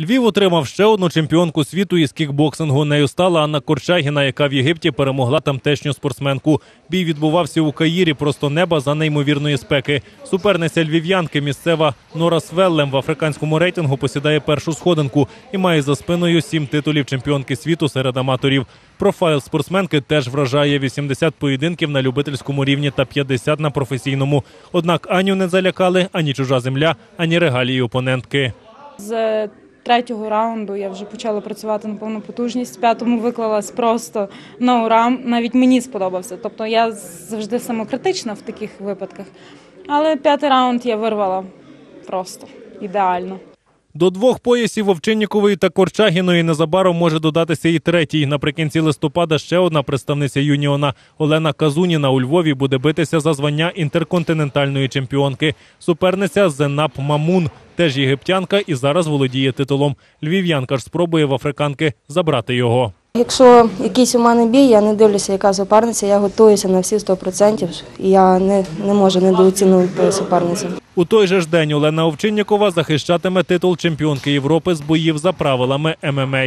Львів отримав ще одну чемпіонку світу із кікбоксингу. Нею стала Анна Корчагіна, яка в Єгипті перемогла тамтешню спортсменку. Бій відбувався у Каїрі просто неба за неймовірної спеки. Суперниця львів'янки місцева Нора Свеллем в африканському рейтингу посідає першу сходинку і має за спиною сім титулів чемпіонки світу серед аматорів. Профайл спортсменки теж вражає 80 поєдинків на любительському рівні та 50 на професійному. Однак Аню не залякали ані чужа земля, ані регалії опонентки. Третього раунду я вже почала працювати на повну потужність. В п'ятому виклалась просто на ура. Навіть мені сподобався. Тобто я завжди самокритична в таких випадках. Але п'ятий раунд я вирвала просто ідеально. До двох поясів Овчиннікової та Корчагіної незабаром може додатися і третій. Наприкінці листопада ще одна представниця юніона Олена Казуніна у Львові буде битися за звання інтерконтинентальної чемпіонки. Суперниця Зенап Мамун, теж єгиптянка і зараз володіє титулом. Львів'янка ж спробує в африканки забрати його. Якщо якийсь у мене бій, я не дивлюся, яка суперниця, я готуюся на всі 100%, і я не, не можу недооцінувати суперницю. У той же ж день Олена Овчиннікова захищатиме титул чемпіонки Європи з боїв за правилами ММА.